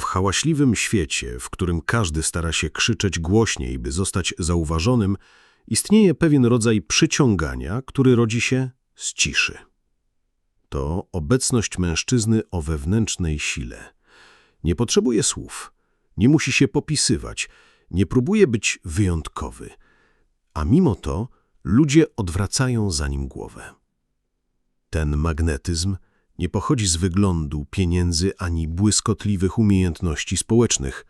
W hałaśliwym świecie, w którym każdy stara się krzyczeć głośniej, by zostać zauważonym, istnieje pewien rodzaj przyciągania, który rodzi się z ciszy. To obecność mężczyzny o wewnętrznej sile. Nie potrzebuje słów, nie musi się popisywać, nie próbuje być wyjątkowy, a mimo to ludzie odwracają za nim głowę. Ten magnetyzm nie pochodzi z wyglądu, pieniędzy ani błyskotliwych umiejętności społecznych.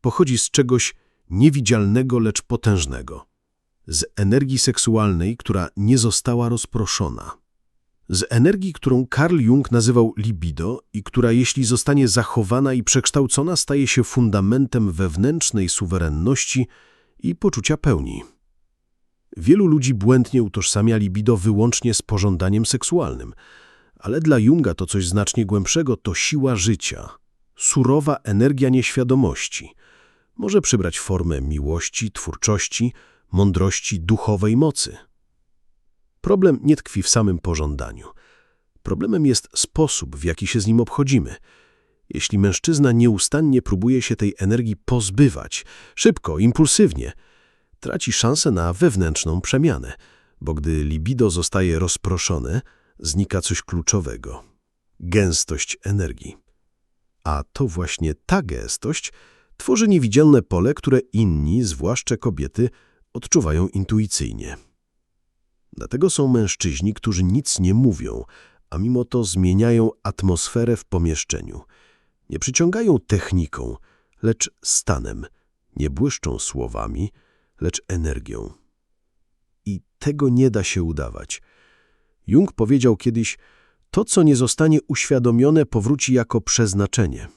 Pochodzi z czegoś niewidzialnego, lecz potężnego. Z energii seksualnej, która nie została rozproszona. Z energii, którą Carl Jung nazywał libido i która, jeśli zostanie zachowana i przekształcona, staje się fundamentem wewnętrznej suwerenności i poczucia pełni. Wielu ludzi błędnie utożsamia libido wyłącznie z pożądaniem seksualnym, ale dla Junga to coś znacznie głębszego, to siła życia, surowa energia nieświadomości. Może przybrać formę miłości, twórczości, mądrości, duchowej mocy. Problem nie tkwi w samym pożądaniu. Problemem jest sposób, w jaki się z nim obchodzimy. Jeśli mężczyzna nieustannie próbuje się tej energii pozbywać, szybko, impulsywnie, traci szansę na wewnętrzną przemianę, bo gdy libido zostaje rozproszone, znika coś kluczowego – gęstość energii. A to właśnie ta gęstość tworzy niewidzialne pole, które inni, zwłaszcza kobiety, odczuwają intuicyjnie. Dlatego są mężczyźni, którzy nic nie mówią, a mimo to zmieniają atmosferę w pomieszczeniu. Nie przyciągają techniką, lecz stanem, nie błyszczą słowami, lecz energią. I tego nie da się udawać. Jung powiedział kiedyś, to co nie zostanie uświadomione powróci jako przeznaczenie.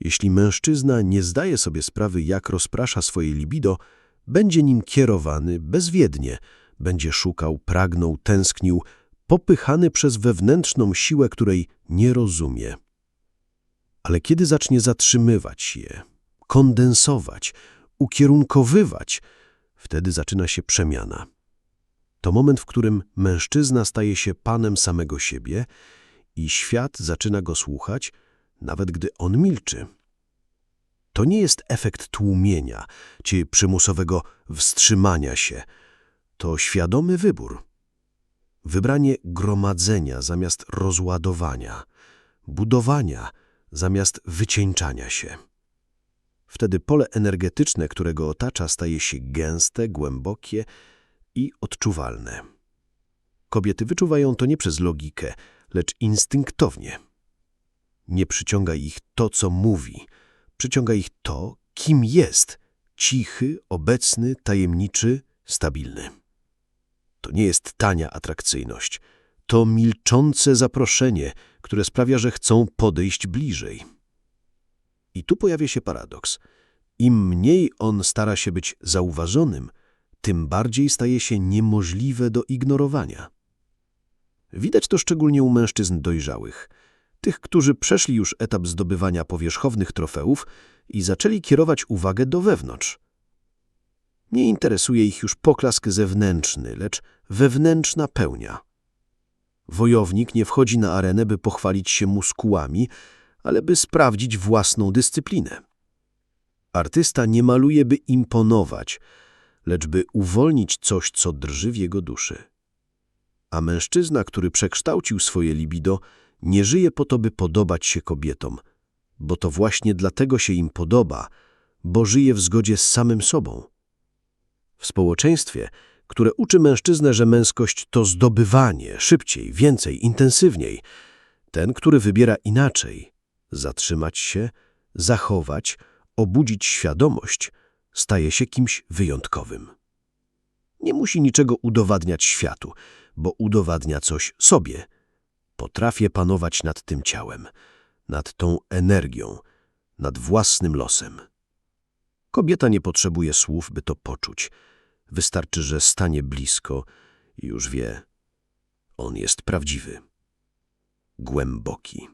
Jeśli mężczyzna nie zdaje sobie sprawy, jak rozprasza swoje libido, będzie nim kierowany bezwiednie, będzie szukał, pragnął, tęsknił, popychany przez wewnętrzną siłę, której nie rozumie. Ale kiedy zacznie zatrzymywać je, kondensować, ukierunkowywać, wtedy zaczyna się przemiana. To moment, w którym mężczyzna staje się panem samego siebie i świat zaczyna go słuchać, nawet gdy on milczy. To nie jest efekt tłumienia czy przymusowego wstrzymania się. To świadomy wybór. Wybranie gromadzenia zamiast rozładowania, budowania zamiast wycieńczania się. Wtedy pole energetyczne, którego otacza, staje się gęste, głębokie i odczuwalne. Kobiety wyczuwają to nie przez logikę, lecz instynktownie. Nie przyciąga ich to, co mówi, przyciąga ich to, kim jest, cichy, obecny, tajemniczy, stabilny. To nie jest tania atrakcyjność, to milczące zaproszenie, które sprawia, że chcą podejść bliżej. I tu pojawia się paradoks. Im mniej on stara się być zauważonym, tym bardziej staje się niemożliwe do ignorowania. Widać to szczególnie u mężczyzn dojrzałych, tych, którzy przeszli już etap zdobywania powierzchownych trofeów i zaczęli kierować uwagę do wewnątrz. Nie interesuje ich już poklask zewnętrzny, lecz wewnętrzna pełnia. Wojownik nie wchodzi na arenę, by pochwalić się muskułami, ale by sprawdzić własną dyscyplinę. Artysta nie maluje, by imponować, lecz by uwolnić coś, co drży w jego duszy. A mężczyzna, który przekształcił swoje libido, nie żyje po to, by podobać się kobietom, bo to właśnie dlatego się im podoba, bo żyje w zgodzie z samym sobą. W społeczeństwie, które uczy mężczyznę, że męskość to zdobywanie, szybciej, więcej, intensywniej, ten, który wybiera inaczej, zatrzymać się, zachować, obudzić świadomość, staje się kimś wyjątkowym. Nie musi niczego udowadniać światu, bo udowadnia coś sobie. Potrafię panować nad tym ciałem, nad tą energią, nad własnym losem. Kobieta nie potrzebuje słów, by to poczuć. Wystarczy, że stanie blisko i już wie. On jest prawdziwy, głęboki,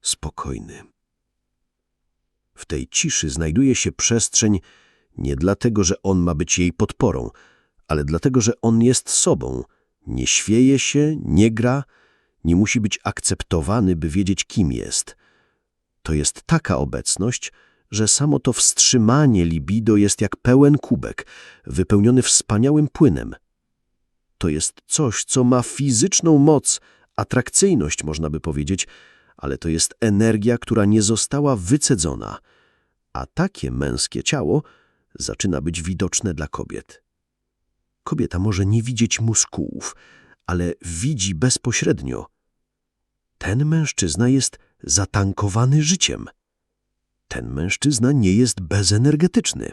spokojny. W tej ciszy znajduje się przestrzeń nie dlatego, że on ma być jej podporą, ale dlatego, że on jest sobą. Nie świeje się, nie gra, nie musi być akceptowany, by wiedzieć, kim jest. To jest taka obecność, że samo to wstrzymanie libido jest jak pełen kubek, wypełniony wspaniałym płynem. To jest coś, co ma fizyczną moc, atrakcyjność, można by powiedzieć, ale to jest energia, która nie została wycedzona, a takie męskie ciało zaczyna być widoczne dla kobiet. Kobieta może nie widzieć muskułów, ale widzi bezpośrednio. Ten mężczyzna jest zatankowany życiem. Ten mężczyzna nie jest bezenergetyczny.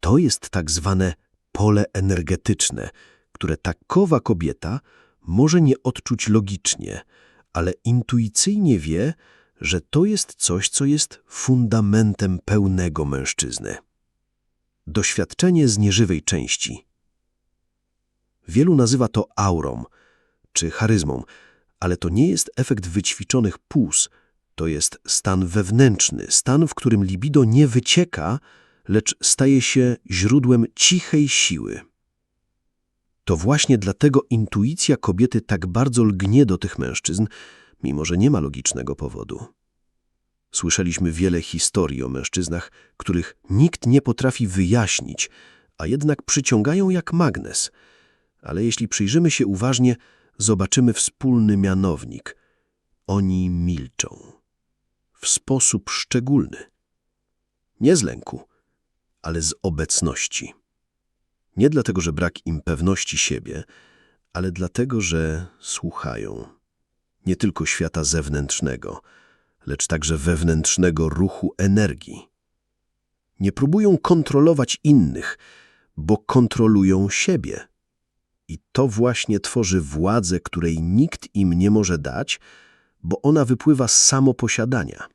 To jest tak zwane pole energetyczne, które takowa kobieta może nie odczuć logicznie, ale intuicyjnie wie, że to jest coś, co jest fundamentem pełnego mężczyzny. Doświadczenie z nieżywej części. Wielu nazywa to aurą czy charyzmą, ale to nie jest efekt wyćwiczonych puls, to jest stan wewnętrzny, stan, w którym libido nie wycieka, lecz staje się źródłem cichej siły. To właśnie dlatego intuicja kobiety tak bardzo lgnie do tych mężczyzn, mimo że nie ma logicznego powodu. Słyszeliśmy wiele historii o mężczyznach, których nikt nie potrafi wyjaśnić, a jednak przyciągają jak magnes. Ale jeśli przyjrzymy się uważnie, zobaczymy wspólny mianownik. Oni milczą. W sposób szczególny. Nie z lęku, ale z obecności. Nie dlatego, że brak im pewności siebie, ale dlatego, że słuchają. Nie tylko świata zewnętrznego, lecz także wewnętrznego ruchu energii. Nie próbują kontrolować innych, bo kontrolują siebie. I to właśnie tworzy władzę, której nikt im nie może dać, bo ona wypływa z samoposiadania.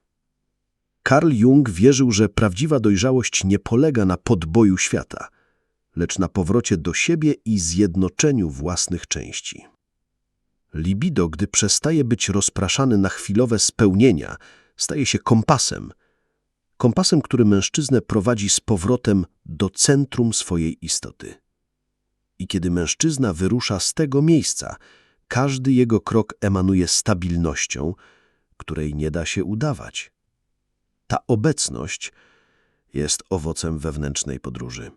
Carl Jung wierzył, że prawdziwa dojrzałość nie polega na podboju świata, lecz na powrocie do siebie i zjednoczeniu własnych części. Libido, gdy przestaje być rozpraszany na chwilowe spełnienia, staje się kompasem. Kompasem, który mężczyznę prowadzi z powrotem do centrum swojej istoty. I kiedy mężczyzna wyrusza z tego miejsca, każdy jego krok emanuje stabilnością, której nie da się udawać. Ta obecność jest owocem wewnętrznej podróży.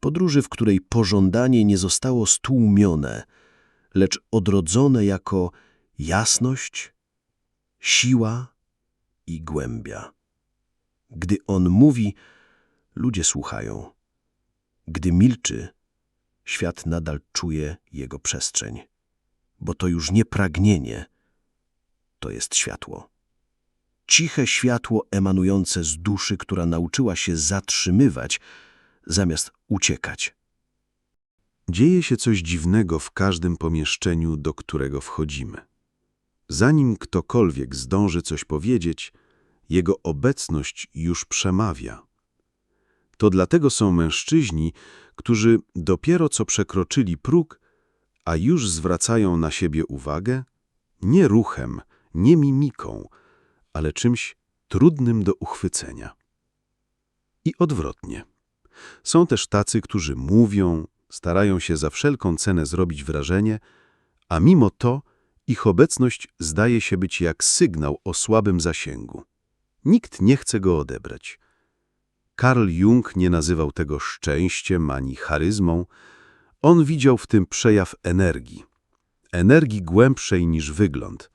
Podróży, w której pożądanie nie zostało stłumione, lecz odrodzone jako jasność, siła i głębia. Gdy on mówi, ludzie słuchają. Gdy milczy, świat nadal czuje jego przestrzeń, bo to już nie pragnienie, to jest światło. Ciche światło emanujące z duszy, która nauczyła się zatrzymywać, zamiast uciekać. Dzieje się coś dziwnego w każdym pomieszczeniu, do którego wchodzimy. Zanim ktokolwiek zdąży coś powiedzieć, jego obecność już przemawia. To dlatego są mężczyźni, którzy dopiero co przekroczyli próg, a już zwracają na siebie uwagę nie ruchem, nie mimiką, ale czymś trudnym do uchwycenia. I odwrotnie. Są też tacy, którzy mówią, starają się za wszelką cenę zrobić wrażenie, a mimo to ich obecność zdaje się być jak sygnał o słabym zasięgu. Nikt nie chce go odebrać. Karl Jung nie nazywał tego szczęściem ani charyzmą. On widział w tym przejaw energii. Energii głębszej niż wygląd.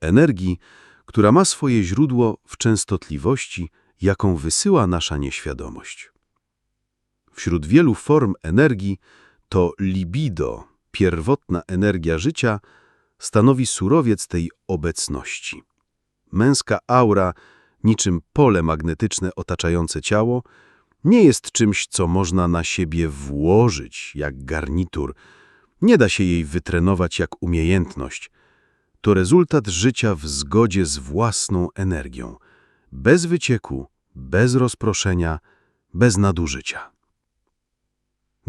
Energii, która ma swoje źródło w częstotliwości, jaką wysyła nasza nieświadomość. Wśród wielu form energii to libido, pierwotna energia życia, stanowi surowiec tej obecności. Męska aura, niczym pole magnetyczne otaczające ciało, nie jest czymś, co można na siebie włożyć jak garnitur. Nie da się jej wytrenować jak umiejętność. To rezultat życia w zgodzie z własną energią, bez wycieku, bez rozproszenia, bez nadużycia.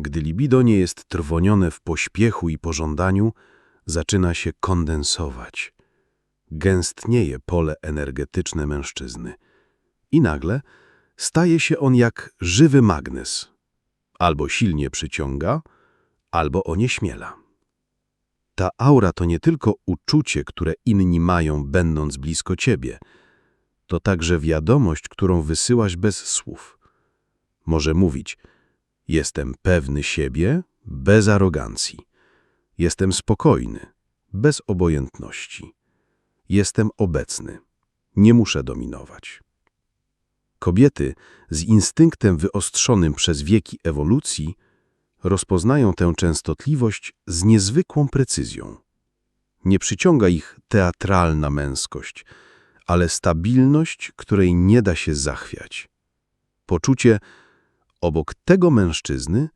Gdy libido nie jest trwonione w pośpiechu i pożądaniu, zaczyna się kondensować. Gęstnieje pole energetyczne mężczyzny. I nagle staje się on jak żywy magnes. Albo silnie przyciąga, albo onieśmiela. Ta aura to nie tylko uczucie, które inni mają, będąc blisko ciebie. to także wiadomość, którą wysyłasz bez słów. Może mówić: Jestem pewny siebie, bez arogancji. Jestem spokojny, bez obojętności. Jestem obecny. Nie muszę dominować. Kobiety z instynktem wyostrzonym przez wieki ewolucji rozpoznają tę częstotliwość z niezwykłą precyzją. Nie przyciąga ich teatralna męskość, ale stabilność, której nie da się zachwiać. Poczucie, obok tego mężczyzny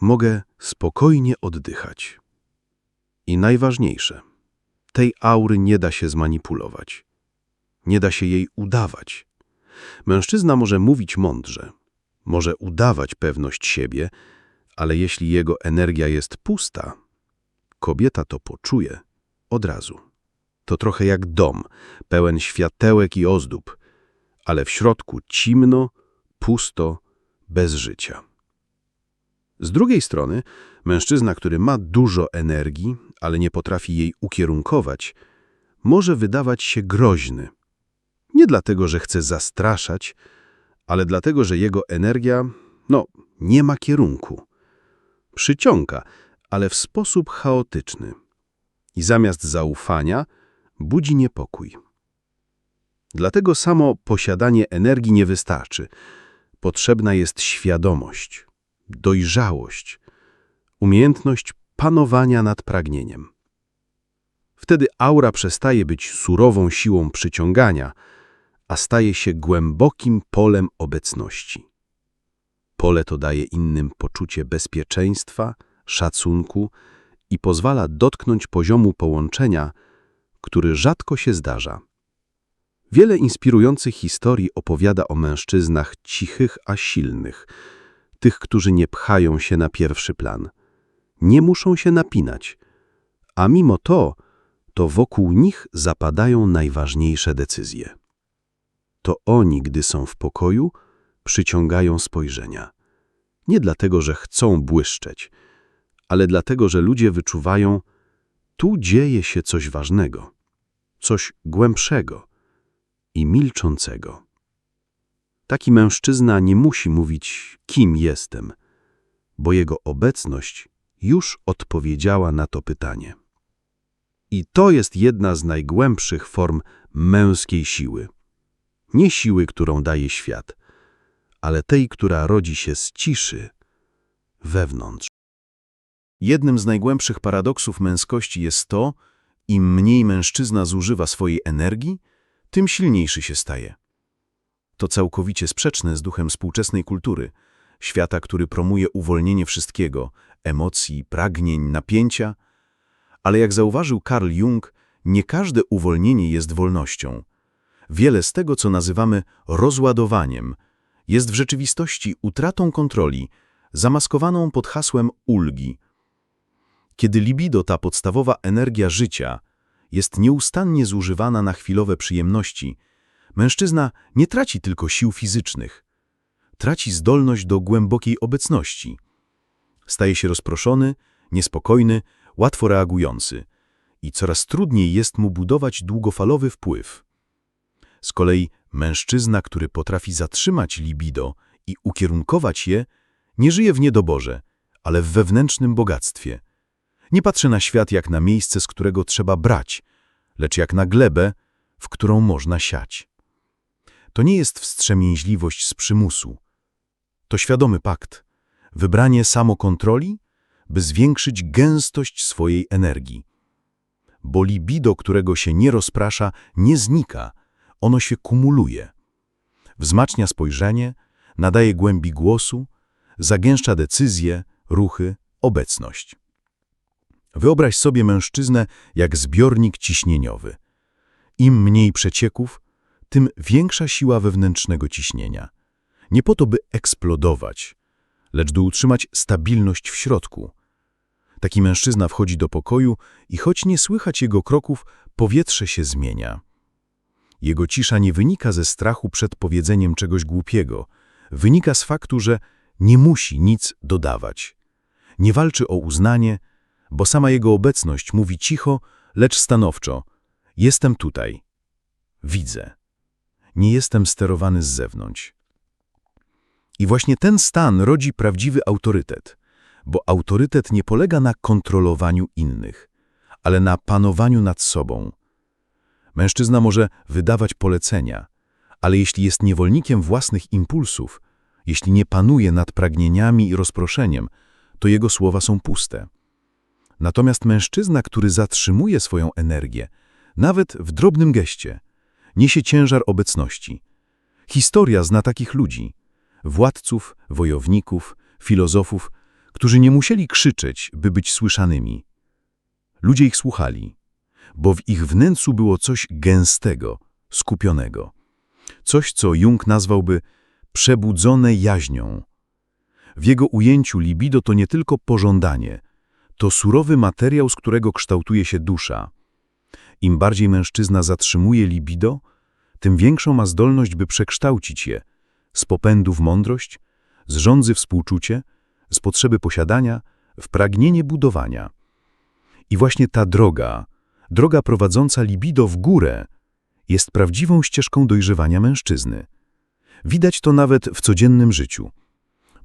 mogę spokojnie oddychać. I najważniejsze, tej aury nie da się zmanipulować. Nie da się jej udawać. Mężczyzna może mówić mądrze, może udawać pewność siebie, ale jeśli jego energia jest pusta, kobieta to poczuje od razu. To trochę jak dom, pełen światełek i ozdób, ale w środku cimno, pusto, bez życia. Z drugiej strony, mężczyzna, który ma dużo energii, ale nie potrafi jej ukierunkować, może wydawać się groźny. Nie dlatego, że chce zastraszać, ale dlatego, że jego energia, no, nie ma kierunku. Przyciąga, ale w sposób chaotyczny. I zamiast zaufania budzi niepokój. Dlatego samo posiadanie energii nie wystarczy. Potrzebna jest świadomość, dojrzałość, umiejętność panowania nad pragnieniem. Wtedy aura przestaje być surową siłą przyciągania, a staje się głębokim polem obecności. Pole to daje innym poczucie bezpieczeństwa, szacunku i pozwala dotknąć poziomu połączenia, który rzadko się zdarza. Wiele inspirujących historii opowiada o mężczyznach cichych, a silnych, tych, którzy nie pchają się na pierwszy plan. Nie muszą się napinać, a mimo to, to wokół nich zapadają najważniejsze decyzje. To oni, gdy są w pokoju, przyciągają spojrzenia. Nie dlatego, że chcą błyszczeć, ale dlatego, że ludzie wyczuwają, tu dzieje się coś ważnego, coś głębszego i milczącego. Taki mężczyzna nie musi mówić, kim jestem, bo jego obecność już odpowiedziała na to pytanie. I to jest jedna z najgłębszych form męskiej siły. Nie siły, którą daje świat, ale tej, która rodzi się z ciszy wewnątrz. Jednym z najgłębszych paradoksów męskości jest to, im mniej mężczyzna zużywa swojej energii, tym silniejszy się staje. To całkowicie sprzeczne z duchem współczesnej kultury, świata, który promuje uwolnienie wszystkiego, emocji, pragnień, napięcia, ale jak zauważył Carl Jung, nie każde uwolnienie jest wolnością. Wiele z tego, co nazywamy rozładowaniem, jest w rzeczywistości utratą kontroli, zamaskowaną pod hasłem ulgi. Kiedy libido, ta podstawowa energia życia, jest nieustannie zużywana na chwilowe przyjemności, mężczyzna nie traci tylko sił fizycznych, traci zdolność do głębokiej obecności. Staje się rozproszony, niespokojny, łatwo reagujący i coraz trudniej jest mu budować długofalowy wpływ. Z kolei mężczyzna, który potrafi zatrzymać libido i ukierunkować je, nie żyje w niedoborze, ale w wewnętrznym bogactwie. Nie patrzy na świat jak na miejsce, z którego trzeba brać, lecz jak na glebę, w którą można siać. To nie jest wstrzemięźliwość z przymusu. To świadomy pakt, wybranie samokontroli, by zwiększyć gęstość swojej energii. Bo libido, którego się nie rozprasza, nie znika, ono się kumuluje. Wzmacnia spojrzenie, nadaje głębi głosu, zagęszcza decyzje, ruchy, obecność. Wyobraź sobie mężczyznę jak zbiornik ciśnieniowy. Im mniej przecieków, tym większa siła wewnętrznego ciśnienia. Nie po to, by eksplodować, lecz by utrzymać stabilność w środku. Taki mężczyzna wchodzi do pokoju i choć nie słychać jego kroków, powietrze się zmienia. Jego cisza nie wynika ze strachu przed powiedzeniem czegoś głupiego. Wynika z faktu, że nie musi nic dodawać. Nie walczy o uznanie, bo sama jego obecność mówi cicho, lecz stanowczo. Jestem tutaj. Widzę. nie jestem sterowany z zewnątrz. I właśnie ten stan rodzi prawdziwy autorytet, bo autorytet nie polega na kontrolowaniu innych, ale na panowaniu nad sobą. Mężczyzna może wydawać polecenia, ale jeśli jest niewolnikiem własnych impulsów, jeśli nie panuje nad pragnieniami i rozproszeniem, to jego słowa są puste. Natomiast mężczyzna, który zatrzymuje swoją energię, nawet w drobnym geście, niesie ciężar obecności. Historia zna takich ludzi, władców, wojowników, filozofów, którzy nie musieli krzyczeć, by być słyszanymi. Ludzie ich słuchali, bo w ich wnętrzu było coś gęstego, skupionego. Coś, co Jung nazwałby przebudzone jaźnią. W jego ujęciu libido to nie tylko pożądanie, to surowy materiał, z którego kształtuje się dusza. Im bardziej mężczyzna zatrzymuje libido, tym większą ma zdolność, by przekształcić je z popędu w mądrość, z żądzy współczucie, z potrzeby posiadania w pragnienie budowania. I właśnie ta droga, droga prowadząca libido w górę, jest prawdziwą ścieżką dojrzewania mężczyzny. Widać to nawet w codziennym życiu.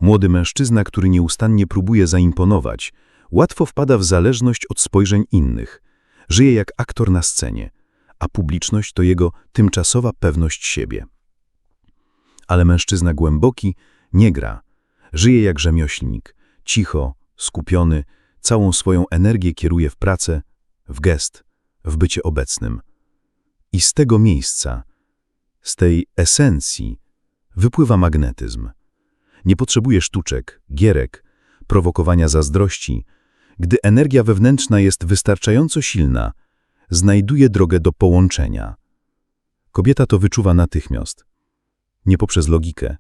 Młody mężczyzna, który nieustannie próbuje zaimponować, łatwo wpada w zależność od spojrzeń innych. Żyje jak aktor na scenie, a publiczność to jego tymczasowa pewność siebie. Ale mężczyzna głęboki nie gra. Żyje jak rzemioślnik, cicho, skupiony, całą swoją energię kieruje w pracę, w gest, w bycie obecnym. I z tego miejsca, z tej esencji, wypływa magnetyzm. Nie potrzebuje sztuczek, gierek, prowokowania zazdrości. Gdy energia wewnętrzna jest wystarczająco silna, znajduje drogę do połączenia. Kobieta to wyczuwa natychmiast. Nie poprzez logikę,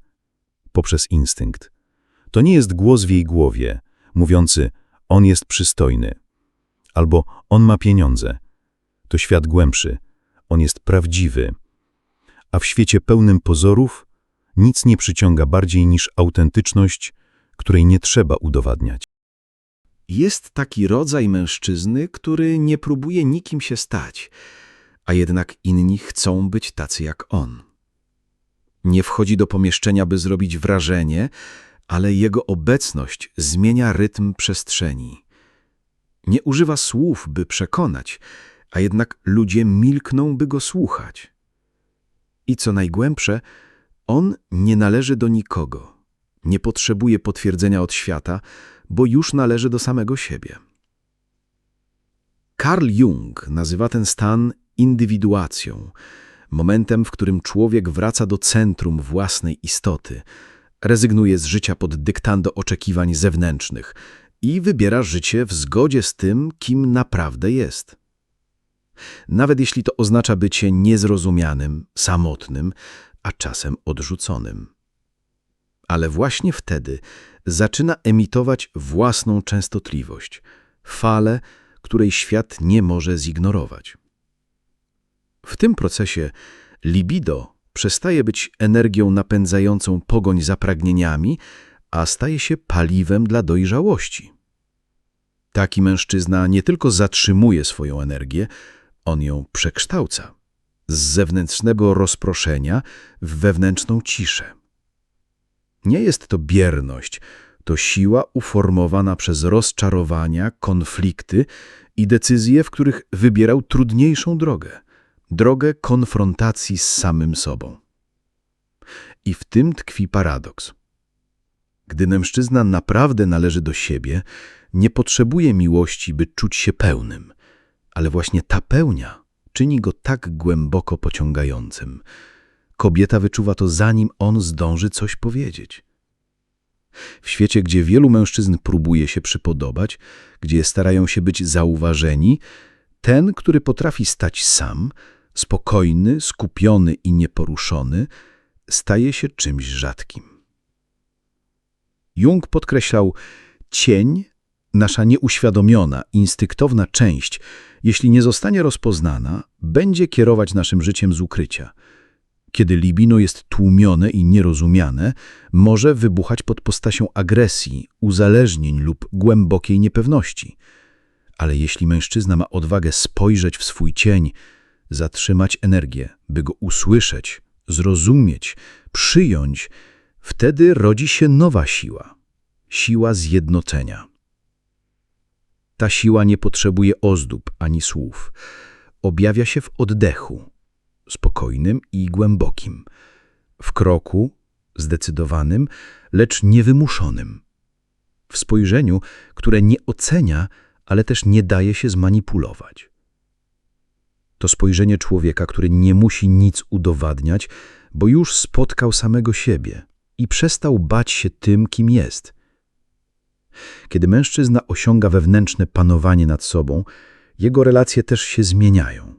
poprzez instynkt. To nie jest głos w jej głowie, mówiący on jest przystojny, albo on ma pieniądze. To świat głębszy, on jest prawdziwy. A w świecie pełnym pozorów nic nie przyciąga bardziej niż autentyczność, której nie trzeba udowadniać. Jest taki rodzaj mężczyzny, który nie próbuje nikim się stać, a jednak inni chcą być tacy jak on. Nie wchodzi do pomieszczenia, by zrobić wrażenie, ale jego obecność zmienia rytm przestrzeni. Nie używa słów, by przekonać, a jednak ludzie milkną, by go słuchać. I co najgłębsze, on nie należy do nikogo, nie potrzebuje potwierdzenia od świata, bo już należy do samego siebie. Carl Jung nazywa ten stan indywiduacją, momentem, w którym człowiek wraca do centrum własnej istoty, rezygnuje z życia pod dyktando oczekiwań zewnętrznych i wybiera życie w zgodzie z tym, kim naprawdę jest. Nawet jeśli to oznacza bycie niezrozumianym, samotnym, a czasem odrzuconym. Ale właśnie wtedy zaczyna emitować własną częstotliwość, falę, której świat nie może zignorować. W tym procesie libido przestaje być energią napędzającą pogoń za pragnieniami, a staje się paliwem dla dojrzałości. Taki mężczyzna nie tylko zatrzymuje swoją energię, on ją przekształca z zewnętrznego rozproszenia w wewnętrzną ciszę. Nie jest to bierność, to siła uformowana przez rozczarowania, konflikty i decyzje, w których wybierał trudniejszą drogę drogę konfrontacji z samym sobą. I w tym tkwi paradoks. Gdy mężczyzna naprawdę należy do siebie, nie potrzebuje miłości, by czuć się pełnym, ale właśnie ta pełnia czyni go tak głęboko pociągającym. Kobieta wyczuwa to zanim on zdąży coś powiedzieć. W świecie, gdzie wielu mężczyzn próbuje się przypodobać, gdzie starają się być zauważeni, ten, który potrafi stać sam, spokojny, skupiony i nieporuszony, staje się czymś rzadkim. Jung podkreślał, cień, nasza nieuświadomiona, instynktowna część, jeśli nie zostanie rozpoznana, będzie kierować naszym życiem z ukrycia. Kiedy libino jest tłumione i nierozumiane, może wybuchać pod postacią agresji, uzależnień lub głębokiej niepewności. Ale jeśli mężczyzna ma odwagę spojrzeć w swój cień, zatrzymać energię, by go usłyszeć, zrozumieć, przyjąć, wtedy rodzi się nowa siła. Siła zjednoczenia. Ta siła nie potrzebuje ozdób ani słów. Objawia się w oddechu, spokojnym i głębokim, w kroku zdecydowanym, lecz niewymuszonym, w spojrzeniu, które nie ocenia, ale też nie daje się zmanipulować. To spojrzenie człowieka, który nie musi nic udowadniać, bo już spotkał samego siebie i przestał bać się tym, kim jest. Kiedy mężczyzna osiąga wewnętrzne panowanie nad sobą, jego relacje też się zmieniają.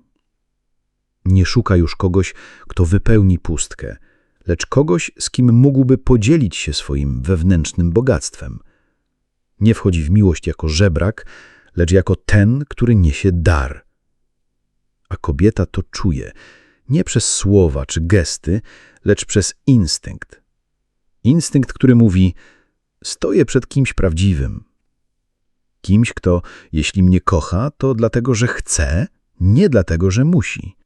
Nie szuka już kogoś, kto wypełni pustkę, lecz kogoś, z kim mógłby podzielić się swoim wewnętrznym bogactwem. Nie wchodzi w miłość jako żebrak, lecz jako ten, który niesie dar. A kobieta to czuje nie przez słowa czy gesty, lecz przez instynkt. Instynkt, który mówi: Stoję przed kimś prawdziwym. Kimś, kto, jeśli mnie kocha, to dlatego, że chce, nie dlatego, że musi.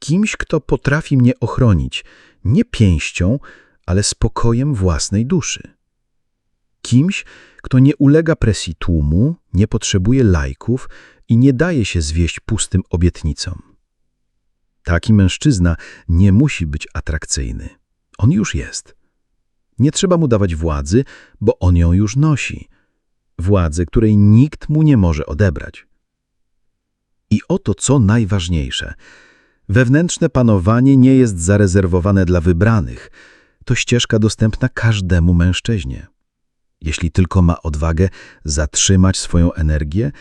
Kimś, kto potrafi mnie ochronić, nie pięścią, ale spokojem własnej duszy. Kimś, kto nie ulega presji tłumu, nie potrzebuje lajków i nie daje się zwieść pustym obietnicom. Taki mężczyzna nie musi być atrakcyjny. On już jest. Nie trzeba mu dawać władzy, bo on ją już nosi. Władzy, której nikt mu nie może odebrać. I oto co najważniejsze. Wewnętrzne panowanie nie jest zarezerwowane dla wybranych. To ścieżka dostępna każdemu mężczyźnie. Jeśli tylko ma odwagę zatrzymać swoją energię,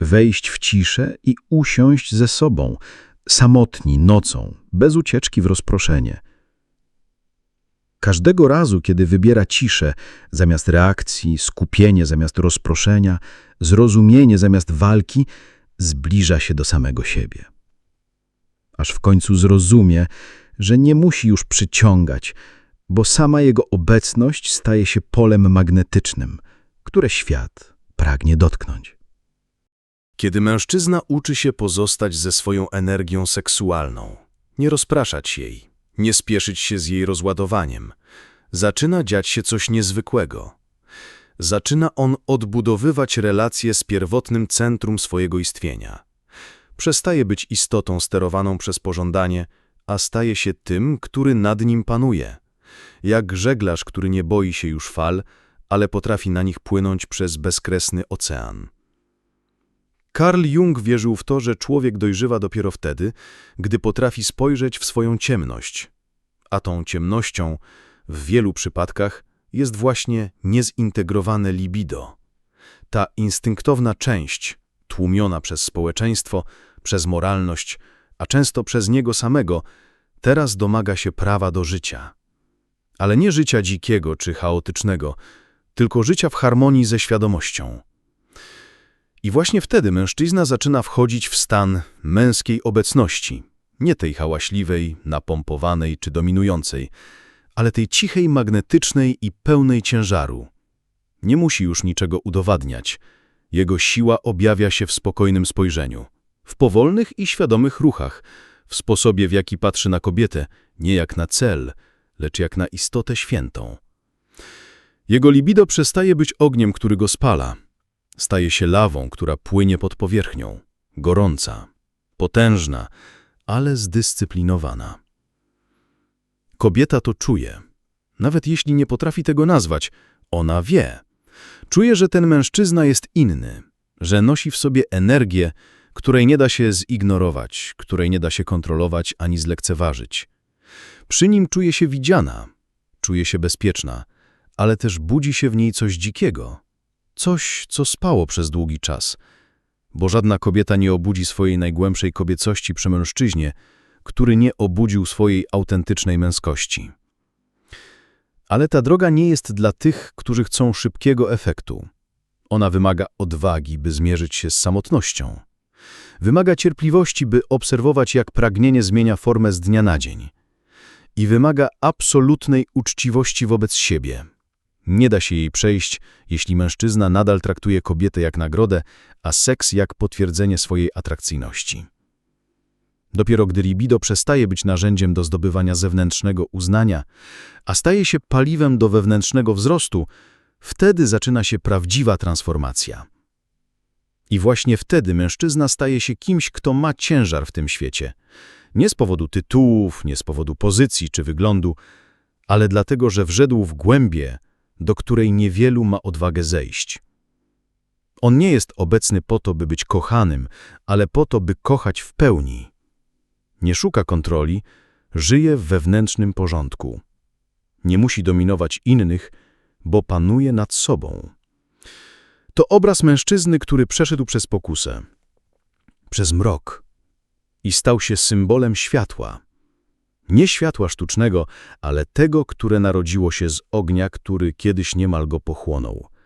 wejść w ciszę i usiąść ze sobą, samotni, nocą, bez ucieczki w rozproszenie. Każdego razu, kiedy wybiera ciszę zamiast reakcji, skupienie zamiast rozproszenia, zrozumienie zamiast walki, zbliża się do samego siebie. Aż w końcu zrozumie, że nie musi już przyciągać, bo sama jego obecność staje się polem magnetycznym, które świat pragnie dotknąć. Kiedy mężczyzna uczy się pozostać ze swoją energią seksualną, nie rozpraszać jej, nie spieszyć się z jej rozładowaniem, zaczyna dziać się coś niezwykłego. Zaczyna on odbudowywać relacje z pierwotnym centrum swojego istnienia. Przestaje być istotą sterowaną przez pożądanie, a staje się tym, który nad nim panuje. Jak żeglarz, który nie boi się już fal, ale potrafi na nich płynąć przez bezkresny ocean. Carl Jung wierzył w to, że człowiek dojrzewa dopiero wtedy, gdy potrafi spojrzeć w swoją ciemność. A tą ciemnością, w wielu przypadkach, jest właśnie niezintegrowane libido. Ta instynktowna część, tłumiona przez społeczeństwo, przez moralność, a często przez niego samego, teraz domaga się prawa do życia. Ale nie życia dzikiego czy chaotycznego, tylko życia w harmonii ze świadomością. I właśnie wtedy mężczyzna zaczyna wchodzić w stan męskiej obecności, nie tej hałaśliwej, napompowanej czy dominującej, ale tej cichej, magnetycznej i pełnej ciężaru. Nie musi już niczego udowadniać. Jego siła objawia się w spokojnym spojrzeniu, w powolnych i świadomych ruchach, w sposobie, w jaki patrzy na kobietę, nie jak na cel, lecz jak na istotę świętą. Jego libido przestaje być ogniem, który go spala – Staje się lawą, która płynie pod powierzchnią, gorąca, potężna, ale zdyscyplinowana. Kobieta to czuje. Nawet jeśli nie potrafi tego nazwać, ona wie. Czuje, że ten mężczyzna jest inny, że nosi w sobie energię, której nie da się zignorować, której nie da się kontrolować ani zlekceważyć. Przy nim czuje się widziana, czuje się bezpieczna, ale też budzi się w niej coś dzikiego, Coś, co spało przez długi czas, bo żadna kobieta nie obudzi swojej najgłębszej kobiecości przy mężczyźnie, który nie obudził swojej autentycznej męskości. Ale ta droga nie jest dla tych, którzy chcą szybkiego efektu. Ona wymaga odwagi, by zmierzyć się z samotnością. Wymaga cierpliwości, by obserwować, jak pragnienie zmienia formę z dnia na dzień. I wymaga absolutnej uczciwości wobec siebie – nie da się jej przejść, jeśli mężczyzna nadal traktuje kobietę jak nagrodę, a seks jak potwierdzenie swojej atrakcyjności. Dopiero gdy libido przestaje być narzędziem do zdobywania zewnętrznego uznania, a staje się paliwem do wewnętrznego wzrostu, wtedy zaczyna się prawdziwa transformacja. I właśnie wtedy mężczyzna staje się kimś, kto ma ciężar w tym świecie. Nie z powodu tytułów, nie z powodu pozycji czy wyglądu, ale dlatego, że wszedł w głębię, do której niewielu ma odwagę zejść. On nie jest obecny po to, by być kochanym, ale po to, by kochać w pełni. Nie szuka kontroli, żyje w wewnętrznym porządku. Nie musi dominować innych, bo panuje nad sobą. To obraz mężczyzny, który przeszedł przez pokusę, przez mrok i stał się symbolem światła. Nie światła sztucznego, ale tego, które narodziło się z ognia, który kiedyś niemal go pochłonął.